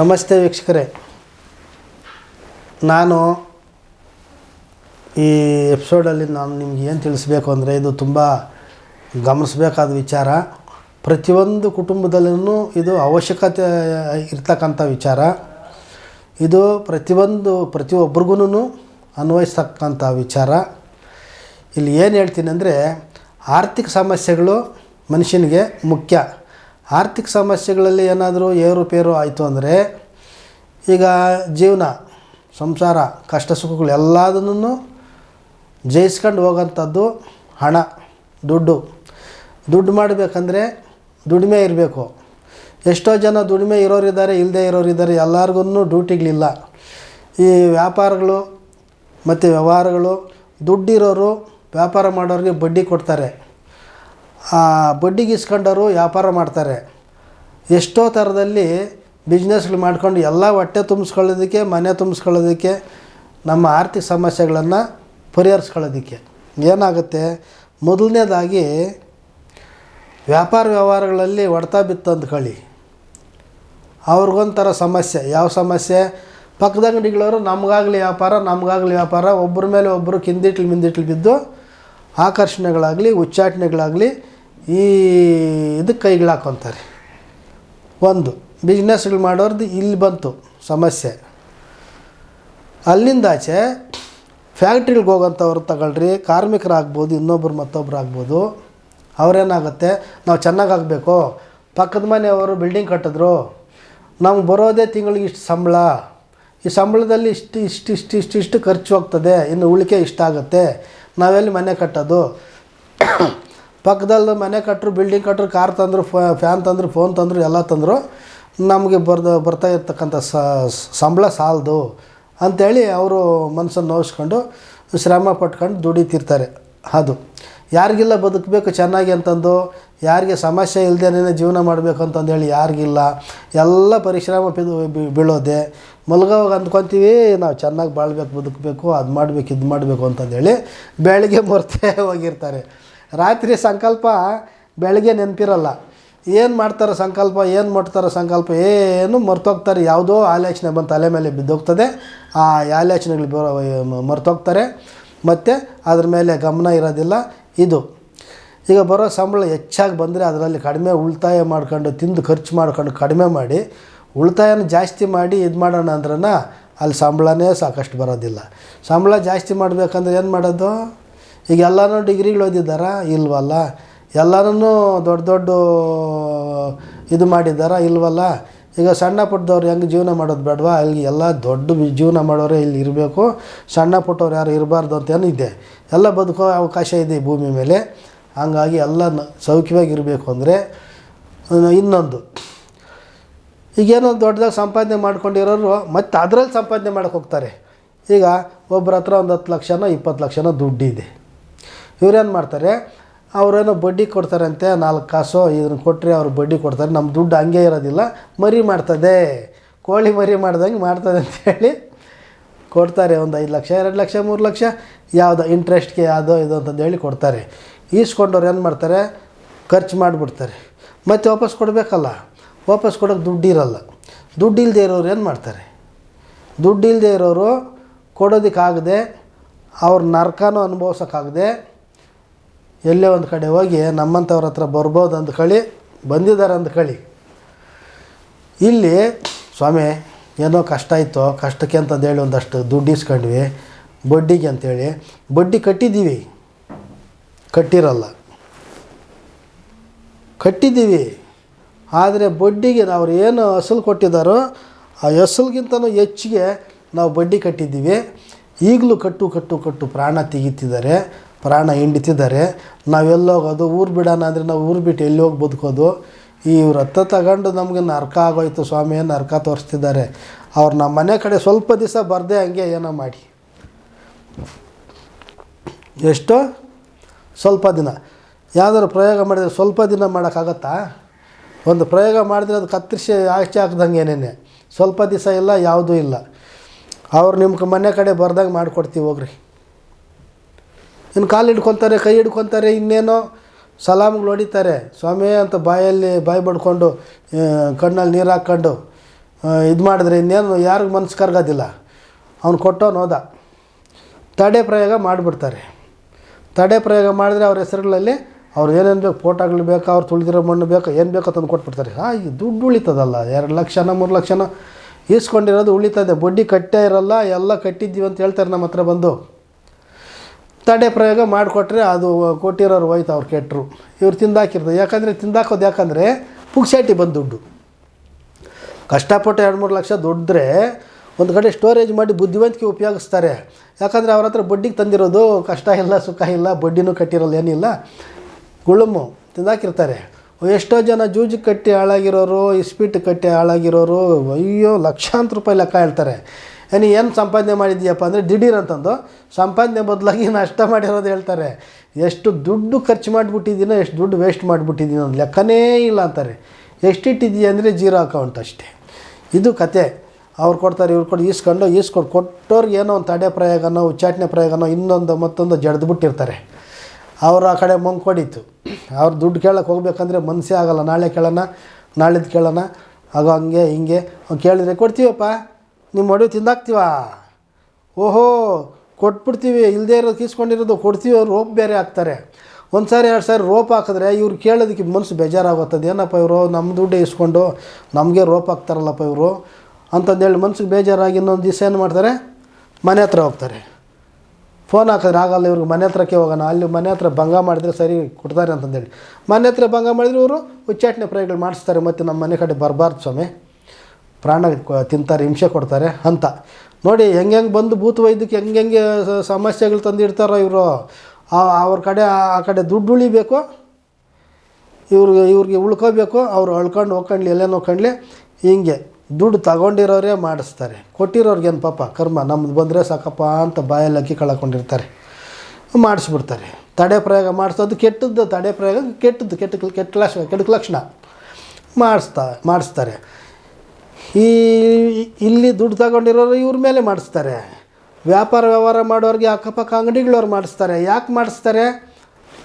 ನಮಸ್ತೆ ವೀಕ್ಷಕರೇ. ನಾನು ಈ ಎಪಿಸೋಡಲ್ಲಿ ನಾನು ನಿಮ್ಗೆ ಏನು ತಿಳಿಸ್ಬೇಕು ಅಂದರೆ ಇದು ತುಂಬ ಗಮನಿಸಬೇಕಾದ ವಿಚಾರ. ಪ್ರತಿಯೊಂದು ಕುಟುಂಬದಲ್ಲೂ ಇದು ಅವಶ್ಯಕತೆ ಇರ್ತಕ್ಕಂಥ ವಿಚಾರ. ಇದು ಪ್ರತಿಯೊಂದು ಪ್ರತಿಯೊಬ್ಬರಿಗೂ ಅನ್ವಯಿಸ್ತಕ್ಕಂಥ ವಿಚಾರ. ಇಲ್ಲಿ ಏನು ಹೇಳ್ತೀನಿ ಅಂದರೆ ಆರ್ಥಿಕ ಸಮಸ್ಯೆಗಳು ಮನುಷ್ಯನಿಗೆ ಮುಖ್ಯ. ಆರ್ಥಿಕ ಸಮಸ್ಯೆಗಳಲ್ಲಿ ಏನಾದರೂ ಏರುಪೇರು ಆಯಿತು ಅಂದರೆ ಈಗ ಜೀವನ, ಸಂಸಾರ, ಕಷ್ಟ ಸುಖಗಳು ಎಲ್ಲದನ್ನು ಜಯಿಸ್ಕೊಂಡು ಹೋಗೋಂಥದ್ದು ಹಣ, ದುಡ್ಡು. ದುಡ್ಡು ಮಾಡಬೇಕಂದ್ರೆ ದುಡಿಮೆ ಇರಬೇಕು. ಎಷ್ಟೋ ಜನ ದುಡಿಮೆ ಇರೋರಿದ್ದಾರೆ ಇಲ್ಲದೆ ಇರೋರಿದ್ದಾರೆ ಎಲ್ಲರಿಗೂ ಡ್ಯೂಟಿಗಳಿಲ್ಲ. ಈ ವ್ಯಾಪಾರಗಳು ಮತ್ತು ವ್ಯವಹಾರಗಳು, ದುಡ್ಡಿರೋರು ವ್ಯಾಪಾರ ಮಾಡೋರಿಗೆ ಬಡ್ಡಿ ಕೊಡ್ತಾರೆ. ಬಡ್ಡಿಗೆ ಇಸ್ಕೊಂಡವರು ವ್ಯಾಪಾರ ಮಾಡ್ತಾರೆ. ಎಷ್ಟೋ ಥರದಲ್ಲಿ ಬಿಸ್ನೆಸ್ಗಳು ಮಾಡ್ಕೊಂಡು ಎಲ್ಲ ಹೊಟ್ಟೆ ತುಂಬಿಸ್ಕೊಳ್ಳೋದಕ್ಕೆ, ಮನೆ ತುಂಬಿಸ್ಕೊಳ್ಳೋದಕ್ಕೆ, ನಮ್ಮ ಆರ್ಥಿಕ ಸಮಸ್ಯೆಗಳನ್ನು ಪರಿಹರಿಸ್ಕೊಳ್ಳೋದಕ್ಕೆ ಏನಾಗುತ್ತೆ? ಮೊದಲನೇದಾಗಿ ವ್ಯಾಪಾರ ವ್ಯವಹಾರಗಳಲ್ಲಿ ಹೊಡೆತ ಬಿತ್ತು ಅಂದ್ಕೊಳ್ಳಿ ಅವ್ರಿಗೊಂಥರ ಸಮಸ್ಯೆ. ಯಾವ ಸಮಸ್ಯೆ? ಪಕ್ಕದ ಅಂಗಡಿಗಳವರು ನಮಗಾಗಲಿ ವ್ಯಾಪಾರ ನಮಗಾಗಲಿ ವ್ಯಾಪಾರ ಒಬ್ಬರ ಮೇಲೆ ಒಬ್ಬರು ಕಿಂದಿಟ್ಲು ಮಿಂದಿಟ್ಲು ಬಿದ್ದು ಆಕರ್ಷಣೆಗಳಾಗಲಿ, ಉಚ್ಚಾಟನೆಗಳಾಗಲಿ ಈ ಇದಕ್ಕೆ ಕೈಗಳು ಹಾಕ್ಕೊತಾರೆ ಒಂದು ಬಿಸ್ನೆಸ್ಗಳು ಮಾಡೋರ್ದು ಇಲ್ಲಿ ಬಂತು, ಸಮಸ್ಯೆ. ಅಲ್ಲಿಂದಾಚೆ ಫ್ಯಾಕ್ಟ್ರಿಗಳಿಗೆ ಹೋಗೋಂಥವ್ರು ತಗೊಳ್ರಿ, ಕಾರ್ಮಿಕರಾಗ್ಬೋದು, ಇನ್ನೊಬ್ರು ಮತ್ತೊಬ್ರು ಆಗ್ಬೋದು ಅವ್ರೇನಾಗುತ್ತೆ, ನಾವು ಚೆನ್ನಾಗಾಗಬೇಕು, ಪಕ್ಕದ ಮನೆಯವರು ಬಿಲ್ಡಿಂಗ್ ಕಟ್ಟಿದ್ರು, ನಮ್ಗೆ ಬರೋದೇ ತಿಂಗಳಿಗೆ ಇಷ್ಟು ಸಂಬಳ. ಈ ಸಂಬಳದಲ್ಲಿ ಇಷ್ಟು ಇಷ್ಟು ಇಷ್ಟು ಇಷ್ಟು ಇಷ್ಟು ಖರ್ಚು ಹೋಗ್ತದೆ, ಇನ್ನು ಉಳಿಕೆ ಇಷ್ಟ ಆಗುತ್ತೆ. ನಾವೆಲ್ಲಿ ಮನೆ ಕಟ್ಟೋದು? ಪಕ್ಕದಲ್ಲಿ ಮನೆ ಕಟ್ಟರು ಬಿಲ್ಡಿಂಗ್ ಕಟ್ಟರು ಕಾರ್ ತಂದರು ಫ್ಯಾನ್ ತಂದರು ಫೋನ್ ತಂದರು, ಎಲ್ಲ ತಂದರು, ನಮಗೆ ಬರ್ದು, ಬರ್ತಾ ಇರ್ತಕ್ಕಂಥ ಸಂಬಳ ಸಾಲದು ಅಂಥೇಳಿ ಅವರು ಮನಸ್ಸನ್ನು ನೋವಿಸ್ಕೊಂಡು ಶ್ರಮ ಪಟ್ಕೊಂಡು ದುಡಿತಿರ್ತಾರೆ. ಅದು ಯಾರಿಗಿಲ್ಲ ಬದುಕಬೇಕು ಚೆನ್ನಾಗಿ ಅಂತಂದು, ಯಾರಿಗೆ ಸಮಸ್ಯೆ ಇಲ್ಲದೇನೆ ಜೀವನ ಮಾಡಬೇಕು ಅಂತಂದೇಳಿ ಯಾರಿಗಿಲ್ಲ, ಎಲ್ಲ ಪರಿಶ್ರಮ ಬೀಳೋದೆ. ಮಲ್ಗೋವಾಗ ಅಂದ್ಕೊತೀವಿ, ನಾವು ಚೆನ್ನಾಗಿ ಬಾಳ್ಬೇಕು, ಬದುಕಬೇಕು, ಅದು ಮಾಡಬೇಕು, ಇದು ಮಾಡಬೇಕು ಅಂತಂದೇಳಿ ಬೆಳಗ್ಗೆ ಮರ್ತೇ ಹೋಗಿರ್ತಾರೆ. ರಾತ್ರಿ ಸಂಕಲ್ಪ ಬೆಳಗ್ಗೆ ನೆನಪಿರಲ್ಲ. ಏನು ಮಾಡ್ತಾರೆ ಸಂಕಲ್ಪ, ಏನು ಮಾಡ್ತಾರೆ ಸಂಕಲ್ಪ, ಏನು ಮರ್ತೋಗ್ತಾರೆ, ಯಾವುದೋ ಆಲೋಚನೆ ಬಂದು ತಲೆ ಮೇಲೆ ಬಿದ್ದೋಗ್ತದೆ, ಆ ಆಲೋಚನೆಗಳು ಬರೋ, ಮರ್ತೋಗ್ತಾರೆ. ಮತ್ತು ಅದ್ರ ಮೇಲೆ ಗಮನ ಇರೋದಿಲ್ಲ. ಇದು ಈಗ ಬರೋ ಸಂಬಳ ಹೆಚ್ಚಾಗಿ ಬಂದರೆ ಅದರಲ್ಲಿ ಕಡಿಮೆ ಉಳಿತಾಯ ಮಾಡ್ಕೊಂಡು, ತಿಂದು ಖರ್ಚು ಮಾಡ್ಕೊಂಡು ಕಡಿಮೆ ಮಾಡಿ, ಉಳಿತಾಯನ ಜಾಸ್ತಿ ಮಾಡಿ ಇದು ಮಾಡೋಣ ಅಂದ್ರನ ಅಲ್ಲಿ ಸಂಬಳನೇ ಸಾಕಷ್ಟು ಬರೋದಿಲ್ಲ. ಸಂಬಳ ಜಾಸ್ತಿ ಮಾಡಬೇಕಂದ್ರೆ ಏನು ಮಾಡೋದು? ಈಗ ಎಲ್ಲರೂ ಡಿಗ್ರಿಗಳು ಓದಿದ್ದಾರಾ? ಇಲ್ವಲ್ಲ. ಎಲ್ಲರೂ ದೊಡ್ಡ ದೊಡ್ಡ, ಇದು ಮಾಡಿದ್ದಾರಾ? ಇಲ್ವಲ್ಲ. ಈಗ ಸಣ್ಣ ಪುಟ್ಟದವ್ರು ಹೆಂಗೆ ಜೀವನ ಮಾಡೋದು ಬೇಡವಾ? ಅಲ್ಲಿ ಎಲ್ಲ ದೊಡ್ಡ ಜೀವನ ಮಾಡೋರೇ ಇಲ್ಲಿ ಇರಬೇಕು. ಸಣ್ಣ ಪುಟ್ಟವ್ರು ಯಾರು ಇರಬಾರ್ದು ಅಂತೇನು ಇದೆ. ಎಲ್ಲ ಬದುಕೋ ಅವಕಾಶ ಇದೆ ಭೂಮಿ ಮೇಲೆ. ಹಂಗಾಗಿ ಎಲ್ಲ ಸೌಖ್ಯವಾಗಿರಬೇಕು ಅಂದರೆ ಇನ್ನೊಂದು. ಈಗೇನೋ ದೊಡ್ಡದಾಗಿ ಸಂಪಾದನೆ ಮಾಡ್ಕೊಂಡಿರೋರು ಮತ್ತು ಅದರಲ್ಲಿ ಸಂಪಾದನೆ ಮಾಡೋಕ್ಕೆ ಹೋಗ್ತಾರೆ. ಈಗ ಒಬ್ಬರ ಹತ್ರ ಒಂದು ಹತ್ತು ಲಕ್ಷನೋ ಇಪ್ಪತ್ತು ಲಕ್ಷನೋ ದುಡ್ಡಿದೆ. ಇವ್ರೇನು ಮಾಡ್ತಾರೆ? ಅವರೇನೋ ಬಡ್ಡಿ ಕೊಡ್ತಾರಂತೆ, ನಾಲ್ಕು ಕಾಸು ಇದನ್ನು ಕೊಟ್ಟರೆ ಅವ್ರು ಬಡ್ಡಿ ಕೊಡ್ತಾರೆ. ನಮ್ಮ ದುಡ್ಡು ಹಂಗೆ ಇರೋದಿಲ್ಲ, ಮರಿ ಮಾಡ್ತದೆ. ಕೋಳಿ ಮರಿ ಮಾಡ್ದಂಗೆ ಮಾಡ್ತದೆ ಅಂತೇಳಿ ಕೊಡ್ತಾರೆ. ಒಂದು ಐದು ಲಕ್ಷ, ಎರಡು ಲಕ್ಷ, ಮೂರು ಲಕ್ಷ, ಯಾವುದೋ ಇಂಟ್ರೆಸ್ಟ್ಗೆ ಯಾವುದೋ ಇದು ಅಂತಂದೇಳಿ ಕೊಡ್ತಾರೆ. ಈಸ್ಕೊಂಡವ್ರು ಏನು ಮಾಡ್ತಾರೆ? ಖರ್ಚು ಮಾಡಿಬಿಡ್ತಾರೆ. ಮತ್ತೆ ವಾಪಸ್ ಕೊಡಬೇಕಲ್ಲ, ವಾಪಸ್ ಕೊಡೋಕೆ ದುಡ್ಡು ಇರಲ್ಲ. ದುಡ್ಡು ಇಲ್ಲದೆ ಇರೋರು ಏನು ಮಾಡ್ತಾರೆ? ದುಡ್ಡು ಇಲ್ಲದೆ ಇರೋರು ಕೊಡೋದಕ್ಕಾಗದೆ ಅವ್ರ ನರ್ಕನೂ ಅನುಭವಿಸೋಕ್ಕಾಗದೆ ಎಲ್ಲೇ ಒಂದು ಕಡೆ ಹೋಗಿ ನಮ್ಮಂಥವ್ರ ಹತ್ರ ಬರ್ಬೋದು ಕಳಿ, ಬಂದಿದ್ದಾರೆ ಅಂದ್ಕೊಳ್ಳಿ ಇಲ್ಲಿ, ಸ್ವಾಮಿ, ಏನೋ ಕಷ್ಟ ಇತ್ತು, ಕಷ್ಟಕ್ಕೆ ಅಂತಂದೇಳಿ ಒಂದಷ್ಟು ದುಡ್ಡು ಇಸ್ಕೊಂಡ್ವಿ, ಬಡ್ಡಿಗೆ ಅಂತೇಳಿ. ಬಡ್ಡಿ ಕಟ್ಟಿದ್ದೀವಿ. ಕಟ್ಟಿರಲ್ಲ. ಕಟ್ಟಿದ್ದೀವಿ. ಆದರೆ ಬಡ್ಡಿಗೆ ಅವ್ರು ಏನು ಅಸಲು ಕೊಟ್ಟಿದ್ದಾರೋ, ಆ ಅಸಲ್ಗಿಂತನೂ ಹೆಚ್ಚಿಗೆ ನಾವು ಬಡ್ಡಿ ಕಟ್ಟಿದ್ದೀವಿ. ಈಗಲೂ ಕಟ್ಟು ಕಟ್ಟು ಕಟ್ಟು ಪ್ರಾಣ ತೆಗಿತಿದ್ದಾರೆ. ಪ್ರಾಣ ಹಿಂಡಿತಿದ್ದಾರೆ. ನಾವೆಲ್ಲೋಗೋದು, ಊರು ಬಿಡೋಣ ಅಂದರೆ ನಾವು ಊರು ಬಿಟ್ಟು ಎಲ್ಲಿ ಹೋಗಿ ಬದುಕೋದು? ಈ ವ್ರತ ತಗೊಂಡು ನಮಗೆ ನರ್ಕ ಆಗೋಯ್ತು ಸ್ವಾಮಿ ನರ್ಕ ತೋರಿಸ್ತಿದ್ದಾರೆ? ಅವ್ರು ನಮ್ಮ ಮನೆ ಕಡೆ ಸ್ವಲ್ಪ ದಿವಸ ಬರದೆ ಹಂಗೆ ಏನೋ ಮಾಡಿ. ಎಷ್ಟು? ಸ್ವಲ್ಪ ದಿನ. ಯಾವ್ದಾದ್ರು ಪ್ರಯೋಗ ಮಾಡಿದರೆ ಸ್ವಲ್ಪ ದಿನ ಮಾಡೋಕ್ಕಾಗತ್ತಾ? ಒಂದು ಪ್ರಯೋಗ ಮಾಡಿದ್ರೆ ಅದು ಕತ್ತರಿಸಿ ಆಚೆ ಹಾಕ್ದಂಗೆ ಏನೇನೆ. ಸ್ವಲ್ಪ ದಿವಸ ಇಲ್ಲ, ಯಾವುದೂ ಇಲ್ಲ. ಅವ್ರು ನಿಮ್ಗೆ ಮನೆ ಕಡೆ ಬರ್ದಂಗೆ ಮಾಡಿಕೊಡ್ತೀವಿ ಹೋಗ್ರಿ. ಇನ್ನು ಕಾಲು ಹಿಡ್ಕೊತಾರೆ, ಕೈ ಹಿಡ್ಕೊತಾರೆ, ಇನ್ನೇನೋ ಸಲಾಮ್ಗಳು ಹೊಡಿತಾರೆ. ಸ್ವಾಮಿ ಅಂತ ಬಾಯಲ್ಲಿ ಬಾಯಿ ಬಡ್ಕೊಂಡು ಕಣ್ಣಲ್ಲಿ ನೀರು ಹಾಕ್ಕೊಂಡು ಇದು ಮಾಡಿದ್ರೆ ಇನ್ನೇನು ಯಾರಿಗೂ ಮನಸ್ಸು ಕರ್ಗೋದಿಲ್ಲ. ಅವ್ನು ಕೊಟ್ಟವನು ಹೋದ. ತಡೆ ಪ್ರಯೋಗ ಮಾಡಿಬಿಡ್ತಾರೆ. ತಡೆ ಪ್ರಯೋಗ ಮಾಡಿದ್ರೆ ಅವ್ರ ಹೆಸರುಗಳಲ್ಲಿ ಅವ್ರು ಏನೇನು ಬೇಕು, ಫೋಟೋಗಳು ಬೇಕು, ಅವ್ರು ತುಳಿದಿರೋ ಮಣ್ಣು ಬೇಕು, ಏನು ಬೇಕೋ ತಂದು ಕೊಟ್ಬಿಡ್ತಾರೆ. ಆ ಈ ದುಡ್ಡು ಉಳಿತದಲ್ಲ, ಎರಡು ಲಕ್ಷನ, ಮೂರು ಲಕ್ಷನ ಈಸ್ಕೊಂಡಿರೋದು ಉಳಿತದೆ. ಬಡ್ಡಿ ಕಟ್ಟೇ ಇರಲ್ಲ, ಎಲ್ಲ ಕಟ್ಟಿದ್ದೀವಿ ಅಂತ ಹೇಳ್ತಾರೆ ನಮ್ಮ ಹತ್ರ ಬಂದು. ತಡೆ ಪ್ರಯೋಗ ಮಾಡಿಕೊಟ್ರೆ ಅದು ಕೊಟ್ಟಿರೋರು ಹೋಯ್ತು ಅವ್ರು ಕೆಟ್ಟರು ಇವ್ರು ತಿಂದಾಕಿರ್ತದೆ ಯಾಕಂದರೆ ತಿಂದಾಕೋದು ಯಾಕಂದರೆ ಪುಕ್ಸಾಟಿ ಬಂದು ದುಡ್ಡು. ಕಷ್ಟಪಟ್ಟು ಎರಡು ಮೂರು ಲಕ್ಷ ದುಡ್ಡ್ರೆ ಒಂದು ಕಡೆ ಸ್ಟೋರೇಜ್ ಮಾಡಿ ಬುದ್ಧಿವಂತಿಕೆ ಉಪಯೋಗಿಸ್ತಾರೆ. ಯಾಕಂದರೆ ಅವ್ರ ಹತ್ರ ಬಡ್ಡಿಗೆ ತಂದಿರೋದು ಕಷ್ಟ ಇಲ್ಲ, ಸುಖ ಇಲ್ಲ, ಬಡ್ಡಿನೂ ಕಟ್ಟಿರೋಲ್ಲ ಏನಿಲ್ಲ. ಗುಳುಮು ತಿಂದಾಕಿರ್ತಾರೆ. ಎಷ್ಟೋ ಜನ ಜೂಜು ಕಟ್ಟಿ ಹಾಳಾಗಿರೋರು, ಇಸ್ಪೀಟ್ ಕಟ್ಟಿ ಹಾಳಾಗಿರೋರು, ಅಯ್ಯೋ ಲಕ್ಷಾಂತರ ರೂಪಾಯಿ ಲೆಕ್ಕ ಹೇಳ್ತಾರೆ. ನೀ ಏನು ಸಂಪಾದನೆ ಮಾಡಿದ್ದೀಯಪ್ಪ ಅಂದರೆ ದಿಢೀರ್ ಅಂತಂದು. ಸಂಪಾದನೆ ಬದಲಾಗಿ ನಷ್ಟ ಮಾಡಿರೋದು ಹೇಳ್ತಾರೆ. ಎಷ್ಟು ದುಡ್ಡು ಖರ್ಚು ಮಾಡಿಬಿಟ್ಟಿದ್ದೀನೋ, ಎಷ್ಟು ದುಡ್ಡು ವೇಸ್ಟ್ ಮಾಡಿಬಿಟ್ಟಿದ್ದೀನೋ ಒಂದು ಲೆಕ್ಕನೇ ಇಲ್ಲ ಅಂತಾರೆ. ಎಷ್ಟಿಟ್ಟಿದ್ದೀಯ ಅಂದರೆ ಜೀರೋ ಅಕೌಂಟ್ ಅಷ್ಟೇ. ಇದು ಕತೆ. ಅವ್ರು ಕೊಡ್ತಾರೆ, ಇವ್ರು ಕೊಟ್ಟು ಈಸ್ಕೊಂಡು ಈಸ್ಕೊಂಡು, ಕೊಟ್ಟೋರ್ಗೆ ಏನೋ ಒಂದು ತಡೆ ಪ್ರಯೋಗನೋ, ಉಚ್ಚಾಟನೆ ಪ್ರಯೋಗನೋ, ಇನ್ನೊಂದು ಮತ್ತೊಂದು ಜಡ್ದು ಬಿಟ್ಟಿರ್ತಾರೆ ಅವ್ರು ಆ ಕಡೆ ಮಂಗ್ ಕೊಡಿತ್ತು ಅವ್ರು ದುಡ್ಡು ಕೇಳೋಕೆ ಹೋಗ್ಬೇಕಂದ್ರೆ ಮನಸ್ಸೇ ಆಗಲ್ಲ. ನಾಳೆ ಕೇಳೋಣ ನಾಳಿದ್ದು ಕೇಳೋಣ, ಆಗ ಹಂಗೆ, ಹಿಂಗೆ. ಅವ್ನು ಕೇಳಿದ್ರೆ ಕೊಡ್ತೀವಪ್ಪ. ನಿಮ್ಮ ಮಡುವೆ ತಿಂದಾಕ್ತೀವ? ಓಹೋ, ಕೊಟ್ಬಿಡ್ತೀವಿ. ಇಲ್ಲದೇ ಇರೋದು ಕೀಸ್ಕೊಂಡಿರೋದು ಕೊಡ್ತೀವಿ ಅವ್ರು, ರೋಪ್ ಬೇರೆ ಹಾಕ್ತಾರೆ. ಒಂದು ಸಾರಿ, ಎರಡು ಸಾರಿ ರೋಪ್ ಹಾಕಿದ್ರೆ ಇವ್ರು ಕೇಳೋದಕ್ಕೆ ಮನಸ್ಸು ಬೇಜಾರಾಗುತ್ತದೆ ಏನಪ್ಪ ಇವರು ನಮ್ಮ ದುಡ್ಡು ಇಸ್ಕೊಂಡು ನಮಗೆ ರೋಪ್ ಹಾಕ್ತಾರಲ್ಲಪ್ಪ ಇವರು ಅಂತಂದೇಳಿ ಮನ್ಸಿಗೆ ಬೇಜಾರಾಗಿ ಇನ್ನೊಂದು ದಿವಸ ಏನು ಮಾಡ್ತಾರೆ? ಮನೆ ಹತ್ರ ಹೋಗ್ತಾರೆ. ಫೋನ್ ಹಾಕಿದ್ರೆ ಆಗಲ್ಲ ಇವ್ರಿಗೆ, ಮನೆ ಹತ್ರಕ್ಕೆ ಹೋಗೋಣ. ಅಲ್ಲಿ ಮನೆ ಹತ್ರ ಭಂಗ ಮಾಡಿದ್ರೆ ಸರಿ ಕೊಡ್ತಾರೆ ಅಂತಂದೇಳಿ. ಮನೆ ಹತ್ರ ಭಂಗ ಮಾಡಿದರೆ ಇವರು ಉಚ್ಚಾಟನೆ ಪ್ರಯೋಗಗಳು ಮಾಡಿಸ್ತಾರೆ. ಮತ್ತು ನಮ್ಮ ಮನೆ ಕಡೆ ಬರಬಾರ್ದು ಸ್ವಾಮಿ. ಪ್ರಾಣ ತಿಂತಾರೆ, ಹಿಂಸೆ ಕೊಡ್ತಾರೆ ಅಂತ. ನೋಡಿ, ಹೆಂಗೆ ಹೆಂಗೆ ಬಂದು ಭೂತ ವೈದ್ಯಕ್ಕೆ ಹೆಂಗೆ ಹೆಂಗೆ ಸಮಸ್ಯೆಗಳು ತಂದಿರ್ತಾರೋ ಇವರು. ಅವ್ರ ಕಡೆ, ಆ- ಕಡೆ ದುಡ್ಡು ಉಳಿಬೇಕು. ಇವ್ರಿಗೆ ಇವ್ರಿಗೆ ಉಳ್ಕೋಬೇಕು. ಅವ್ರು ಅಳ್ಕೊಂಡು ಹೋಗ್ಕೊಂಡ್ಲಿ, ಎಲ್ಲೇನು ಹೋಗ್ಕೊಂಡ್ಲಿ ಹಿಂಗೆ ದುಡ್ಡು ತಗೊಂಡಿರೋರೇ ಮಾಡಿಸ್ತಾರೆ. ಕೊಟ್ಟಿರೋರ್ಗೇನು ಪಾಪ, ಕರ್ಮ. ನಮ್ದು ಬಂದರೆ ಸಾಕಪ್ಪ ಅಂತ ಬಾಯಲ್ಲಿ ಅಕ್ಕಿ ಕಳ್ಕೊಂಡಿರ್ತಾರೆ. ಮಾಡಿಸ್ಬಿಡ್ತಾರೆ. ತಡೆ ಪ್ರಯೋಗ ಮಾಡಿಸೋದು ಕೆಟ್ಟದ್ದು, ತಡೆ ಪ್ರಯೋಗ ಕೆಟ್ಟದ್ದು, ಕೆಟ್ಟ ಕೆಟ್ಟ ಲಕ್ಷ ಕೆಟ್ಟ ಲಕ್ಷಣ. ಮಾಡಿಸ್ತಾ, ಮಾಡಿಸ್ತಾರೆ. ಈ, ಇಲ್ಲಿ ದುಡ್ಡು ತಗೊಂಡಿರೋರು ಇವ್ರ ಮೇಲೆ ಮಾಡಿಸ್ತಾರೆ. ವ್ಯಾಪಾರ ವ್ಯವಹಾರ ಮಾಡೋರಿಗೆ ಅಕ್ಕಪಕ್ಕ ಅಂಗಡಿಗಳವ್ರು ಮಾಡಿಸ್ತಾರೆ. ಯಾಕೆ ಮಾಡಿಸ್ತಾರೆ?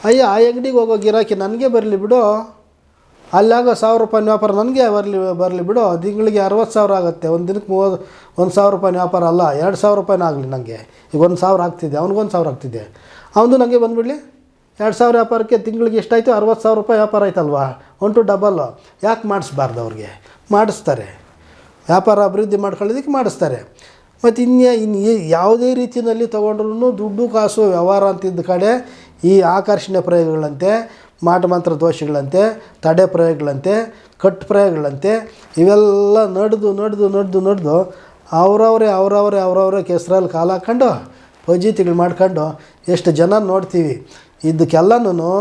ಅಯ್ಯ, ಆ ಅಂಗಡಿಗೆ ಹೋಗೋ ಗಿರಾಕಿ ನನಗೆ ಬರಲಿ ಬಿಡು. ಅಲ್ಲಾಗೋ ಸಾವಿರ ರೂಪಾಯಿ ವ್ಯಾಪಾರ ನನಗೆ ಬರಲಿ ಬರಲಿ ಬಿಡು. ತಿಂಗಳಿಗೆ ಅರವತ್ತು ಸಾವಿರ ಆಗುತ್ತೆ. ಒಂದು ದಿನಕ್ಕೆ ಮೂವತ್ತು ಒಂದು ಸಾವಿರ ರೂಪಾಯಿ ವ್ಯಾಪಾರ ಅಲ್ಲ, ಎರಡು ಸಾವಿರ ರೂಪಾಯಿ ಆಗಲಿ ನನಗೆ ಈಗ ಒಂದು ಸಾವಿರ ಆಗ್ತಿದೆ, ಅವ್ನಿಗೊಂದು ಸಾವಿರ ಆಗ್ತಿದೆ. ಅವನು ನನಗೆ ಬಂದುಬಿಡಲಿ. ಎರಡು ಸಾವಿರ ವ್ಯಾಪಾರಕ್ಕೆ ತಿಂಗಳಿಗೆ ಎಷ್ಟಾಯಿತು? ಅರವತ್ತು ಸಾವಿರ ರೂಪಾಯಿ ವ್ಯಾಪಾರ ಆಯ್ತಲ್ವಾ? ಒನ್ ಟು ಡಬಲ್ಲು ಯಾಕೆ ಮಾಡಿಸ್ಬಾರ್ದು ಅವ್ರಿಗೆ? ಮಾಡಿಸ್ತಾರೆ. ವ್ಯಾಪಾರ ಅಭಿವೃದ್ಧಿ ಮಾಡ್ಕೊಳ್ಳೋದಕ್ಕೆ ಮಾಡಿಸ್ತಾರೆ. ಮತ್ತು ಇನ್ಯ ಇನ್ನು ಯಾವುದೇ ರೀತಿಯಲ್ಲಿ ತೊಗೊಂಡ್ರೂ ದುಡ್ಡು, ಕಾಸು, ವ್ಯವಹಾರ ಅಂತಿದ್ದ ಕಡೆ ಈ ಆಕರ್ಷಣೆ ಪ್ರಯೋಗಗಳಂತೆ ಮಾಟಮಂತ್ರ ದೋಷಗಳಂತೆ, ತಡೆ ಪ್ರಯೋಗಗಳಂತೆ, ಕಟ್ ಪ್ರಯೋಗಗಳಂತೆ ಇವೆಲ್ಲ ನಡೆದು ನಡೆದು ನಡೆದು ನಡೆದು ಅವರವರೇ ಅವರವರೇ ಅವರವರೇ ಕೆಸರಲ್ಲಿ ಕಾಲು ಹಾಕ್ಕೊಂಡು ಪಜೀತಿಗಳು ಮಾಡ್ಕೊಂಡು ಎಷ್ಟು ಜನ ನೋಡ್ತೀವಿ. ಇದಕ್ಕೆಲ್ಲನೂ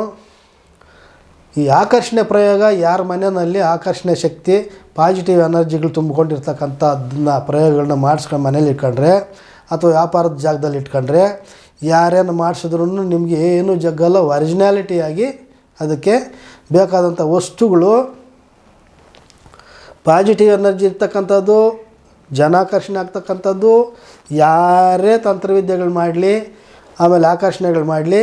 ಈ ಆಕರ್ಷಣೆ ಪ್ರಯೋಗ ಯಾರ ಮನೆಯಲ್ಲಿ ಆಕರ್ಷಣೆ ಶಕ್ತಿ ಪಾಸಿಟಿವ್ ಎನರ್ಜಿಗಳು ತುಂಬಿಕೊಂಡಿರ್ತಕ್ಕಂಥದ್ದನ್ನ ಪ್ರಯೋಗಗಳನ್ನ ಮಾಡಿಸ್ಕೊಂಡು ಮನೇಲಿ ಇಟ್ಕೊಂಡ್ರೆ ಅಥವಾ ವ್ಯಾಪಾರದ ಜಾಗದಲ್ಲಿ ಇಟ್ಕೊಂಡ್ರೆ ಯಾರೇನು ಮಾಡಿಸಿದ್ರು ನಿಮಗೆ ಏನು ಜಗ್ಗಲ್ಲ ಒರಿಜಿನಾಲಿಟಿಯಾಗಿ ಅದಕ್ಕೆ ಬೇಕಾದಂಥ ವಸ್ತುಗಳು. ಪಾಸಿಟಿವ್ ಎನರ್ಜಿ ಇರ್ತಕ್ಕಂಥದ್ದು, ಜನಾಕರ್ಷಣೆ ಆಗ್ತಕ್ಕಂಥದ್ದು, ಯಾರೇ ತಂತ್ರವಿದ್ಯೆಗಳು ಮಾಡಲಿ, ಆಮೇಲೆ ಆಕರ್ಷಣೆಗಳು ಮಾಡಲಿ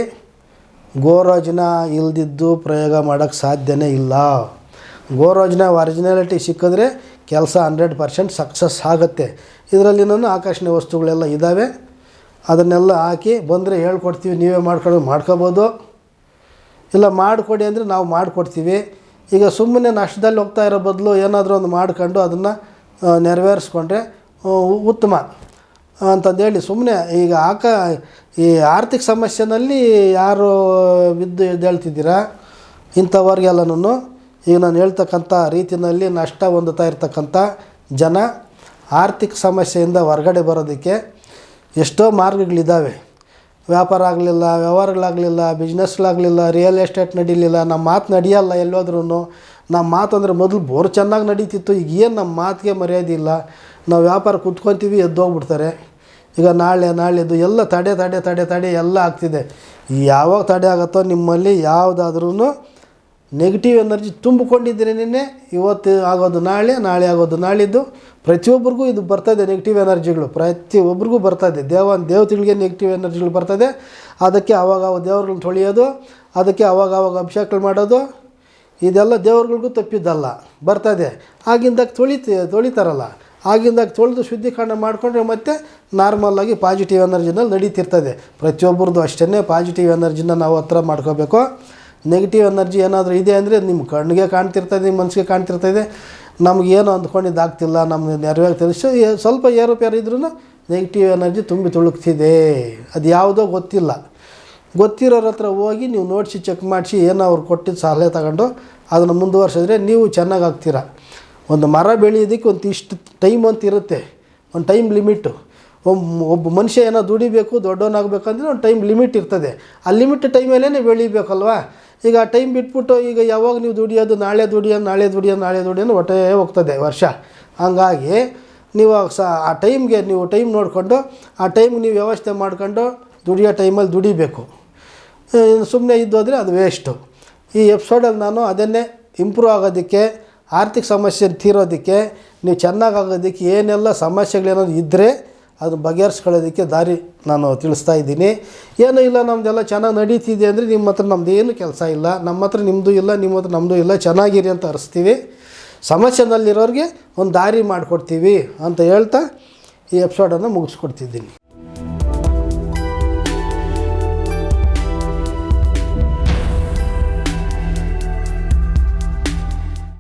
ಗೋರಜನ ಇಲ್ದಿದ್ದು ಪ್ರಯೋಗ ಮಾಡೋಕ್ಕೆ ಸಾಧ್ಯವೇ ಇಲ್ಲ. ಗೋರೋಜನ ಒರಿಜಿನಾಲಿಟಿ ಸಿಕ್ಕಿದ್ರೆ ಕೆಲಸ ಹಂಡ್ರೆಡ್ ಪರ್ಸೆಂಟ್ ಸಕ್ಸಸ್ ಆಗುತ್ತೆ. ಇದರಲ್ಲಿ ನಾನು ಆಕರ್ಷಣೆ ವಸ್ತುಗಳೆಲ್ಲ ಇದ್ದಾವೆ ಅದನ್ನೆಲ್ಲ ಹಾಕಿ ಬಂದರೆ ಹೇಳ್ಕೊಡ್ತೀವಿ, ನೀವೇ ಮಾಡ್ಕೊಂಡು ಮಾಡ್ಕೋಬೋದು. ಇಲ್ಲ ಮಾಡಿಕೊಡಿ ಅಂದರೆ ನಾವು ಮಾಡಿಕೊಡ್ತೀವಿ. ಈಗ ಸುಮ್ಮನೆ ನಷ್ಟದಲ್ಲಿ ಹೋಗ್ತಾ ಇರೋ ಬದಲು ಏನಾದರೂ ಒಂದು ಮಾಡ್ಕೊಂಡು ಅದನ್ನು ನೆರವೇರಿಸ್ಕೊಂಡ್ರೆ ಉತ್ತಮ. ಅಂತಂದೇಳಿ ಸುಮ್ಮನೆ ಈಗ ಆಕ, ಈ ಆರ್ಥಿಕ ಸಮಸ್ಯೆನಲ್ಲಿ ಯಾರು ಬಿದ್ದು ಎದ್ದೇಳ್ತಿದ್ದೀರಾ ಇಂಥವ್ರಿಗೆಲ್ಲನೂ ಈಗ ನಾನು ಹೇಳ್ತಕ್ಕಂಥ ರೀತಿಯಲ್ಲಿ ನಷ್ಟ ಹೊಂದುತ್ತಾ ಇರ್ತಕ್ಕಂಥ ಜನ ಆರ್ಥಿಕ ಸಮಸ್ಯೆಯಿಂದ ಹೊರಗಡೆ ಬರೋದಕ್ಕೆ ಎಷ್ಟೋ ಮಾರ್ಗಗಳಿದ್ದಾವೆ. ವ್ಯಾಪಾರ ಆಗಲಿಲ್ಲ, ವ್ಯವಹಾರಗಳಾಗಲಿಲ್ಲ ಬಿಸ್ನೆಸ್ಗಳಾಗಲಿಲ್ಲ ರಿಯಲ್ ಎಸ್ಟೇಟ್ ನಡೀಲಿಲ್ಲ, ನಮ್ಮ ಮಾತು ನಡೆಯಲ್ಲ ಎಲ್ಲೋದ್ರೂ ನಮ್ಮ ಮಾತು ಮೊದಲು ಬೋರ್ ಚೆನ್ನಾಗಿ ನಡೀತಿತ್ತು, ಈಗ ಏನು ನಮ್ಮ ಮಾತಿಗೆ ಮರ್ಯಾದೆ ಇಲ್ಲ. ನಾವು ವ್ಯಾಪಾರ ಕುತ್ಕೊತೀವಿ, ಎದ್ದೋಗ್ಬಿಡ್ತಾರೆ. ಈಗ ನಾಳೆ, ನಾಳೆದು ಎಲ್ಲ ತಡೆ ತಡೆ ತಡೆ ತಡೆ ಎಲ್ಲ ಆಗ್ತಿದೆ. ಯಾವಾಗ ತಡೆ ಆಗುತ್ತೋ ನಿಮ್ಮಲ್ಲಿ ಯಾವುದಾದ್ರೂ ನೆಗೆಟಿವ್ ಎನರ್ಜಿ ತುಂಬಿಕೊಂಡಿದ್ದೀರಿ ನಿನ್ನೆ. ಇವತ್ತು ಆಗೋದು ನಾಳೆ ನಾಳೆ ಆಗೋದು ನಾಳಿದ್ದು. ಪ್ರತಿಯೊಬ್ಬರಿಗೂ ಇದು ಬರ್ತದೆ ನೆಗೆಟಿವ್ ಎನರ್ಜಿಗಳು ಪ್ರತಿಯೊಬ್ಬರಿಗೂ ಬರ್ತದೆ ದೇವ ದೇವತೆಗಳಿಗೆ ನೆಗೆಟಿವ್ ಎನರ್ಜಿಗಳು ಬರ್ತದೆ ಅದಕ್ಕೆ ಅವಾಗ ದೇವ್ರುಗಳನ್ನ ತೊಳೆಯೋದು, ಅದಕ್ಕೆ ಅವಾಗ ಆವಾಗ ಅಭಿಷೇಕಗಳು ಮಾಡೋದು. ಇದೆಲ್ಲ ದೇವ್ರಗಳಿಗೂ ತಪ್ಪಿದ್ದಲ್ಲ. ಬರ್ತದೆ ಆಗಿಂದಾಗ ತೊಳಿತಿ, ತೊಳಿತಾರಲ್ಲ. ಆಗಿಂದಾಗ ತೊಳೆದು ಶುದ್ಧೀಕರಣ ಮಾಡಿಕೊಂಡ್ರೆ ಮತ್ತೆ ನಾರ್ಮಲ್ಲಾಗಿ ಪಾಸಿಟಿವ್ ಎನರ್ಜಿನಲ್ಲಿ ನಡೀತಿರ್ತದೆ. ಪ್ರತಿಯೊಬ್ಬರದ್ದು ಅಷ್ಟೇ ಪಾಸಿಟಿವ್ ಎನರ್ಜಿನ ನಾವು ಹತ್ರ ಮಾಡ್ಕೋಬೇಕು. ನೆಗೆಟಿವ್ ಎನರ್ಜಿ ಏನಾದರೂ ಇದೆ ಅಂದರೆ ನಿಮ್ಮ ಕಣ್ಣಿಗೆ ಕಾಣ್ತಿರ್ತದೆ ನಿಮ್ಮ ಮನಸ್ಸಿಗೆ ಕಾಣ್ತಿರ್ತದೆ. ನಮಗೇನು ಆಗ್ತಿಲ್ಲ ನಮ್ಮ ನೆರವಾಗ್ತಿಲ್ಲ. ಸ್ವಲ್ಪ ಏರುಪೇರು ಇದ್ರೂ ನೆಗೆಟಿವ್ ಎನರ್ಜಿ ತುಂಬಿ ತುಳುಕ್ತಿದೆ. ಅದು ಯಾವುದೋ ಗೊತ್ತಿಲ್ಲ. ಗೊತ್ತಿರೋರ ಹತ್ರ ಹೋಗಿ ನೀವು ನೋಡಿಸಿ ಚೆಕ್ ಮಾಡಿಸಿ, ಏನೋ ಅವ್ರು ಕೊಟ್ಟಿದ್ದು ಸಲಹೆ ತಗೊಂಡು ಅದನ್ನು ಮುಂದುವರ್ಸಿದ್ರೆ ನೀವು ಚೆನ್ನಾಗಿ ಆಗ್ತೀರ. ಒಂದು ಮರ ಬೆಳೆಯೋದಕ್ಕೆ ಒಂದು ಇಷ್ಟು ಟೈಮ್ ಅಂತ ಇರುತ್ತೆ. ಒಂದು ಟೈಮ್ ಲಿಮಿಟು ಒಬ್ಬ ಒಬ್ಬ ಮನುಷ್ಯ ಏನೋ ದುಡಿಬೇಕು ದೊಡ್ಡವನಾಗಬೇಕಂದ್ರೆ ಒಂದು ಟೈಮ್ ಲಿಮಿಟ್ ಇರ್ತದೆ. ಆ ಲಿಮಿಟ್ ಟೈಮಲ್ಲೇ ಬೆಳಿಬೇಕಲ್ವಾ? ಈಗ ಟೈಮ್ ಬಿಟ್ಬಿಟ್ಟು ಈಗ ಯಾವಾಗ ನೀವು ದುಡಿಯೋದು, ನಾಳೆ ದುಡಿಯೋದು ನಾಳೆ ದುಡಿಯೋದು ನಾಳೆ ದುಡಿಯೋದು ಹೊಟ್ಟೆ ಹೋಗ್ತದೆ ವರ್ಷ. ಹಂಗಾಗಿ ನೀವು ಸ, ಆ ಟೈಮ್ಗೆ ನೀವು ಟೈಮ್ ನೋಡಿಕೊಂಡು, ಆ ಟೈಮ್ಗೆ ನೀವು ವ್ಯವಸ್ಥೆ ಮಾಡ್ಕೊಂಡು ದುಡಿಯೋ ಟೈಮಲ್ಲಿ ದುಡಿಬೇಕು. ಸುಮ್ಮನೆ ಇದ್ದೋದ್ರೆ ಅದು ವೇಸ್ಟು ಈ ಎಪಿಸೋಡಲ್ಲಿ ನಾನು ಅದನ್ನೇ ಇಂಪ್ರೂವ್ ಆಗೋದಕ್ಕೆ, ಆರ್ಥಿಕ ಸಮಸ್ಯೆ ತೀರೋದಕ್ಕೆ, ನೀವು ಚೆನ್ನಾಗಿ ಆಗೋದಕ್ಕೆ ಏನೆಲ್ಲ ಸಮಸ್ಯೆಗಳೇನಾದ್ರು ಇದ್ದರೆ ಅದು ಬಗೆಹರಿಸ್ಕೊಳ್ಳೋದಕ್ಕೆ ದಾರಿ ನಾನು ತಿಳಿಸ್ತಾ ಇದ್ದೀನಿ. ಏನೂ ಇಲ್ಲ ನಮ್ಮದೆಲ್ಲ ಚೆನ್ನಾಗಿ ನಡೀತಿದೆ ಅಂದರೆ ನಿಮ್ಮ ಹತ್ರ ನಮ್ಮದು ಏನು ಕೆಲಸ ಇಲ್ಲ. ನಮ್ಮ ಹತ್ರ ನಿಮ್ಮದು ಇಲ್ಲ, ನಿಮ್ಮ ಹತ್ರ ನಮ್ಮದು ಇಲ್ಲ, ಚೆನ್ನಾಗಿರಿ ಅಂತ ಅರಿಸ್ತೀವಿ. ಸಮಸ್ಯೆನಲ್ಲಿರೋರಿಗೆ ಒಂದು ದಾರಿ ಮಾಡಿಕೊಡ್ತೀವಿ ಅಂತ ಹೇಳ್ತಾ ಈ ಎಪಿಸೋಡನ್ನು ಮುಗಿಸ್ಕೊಡ್ತಿದ್ದೀನಿ.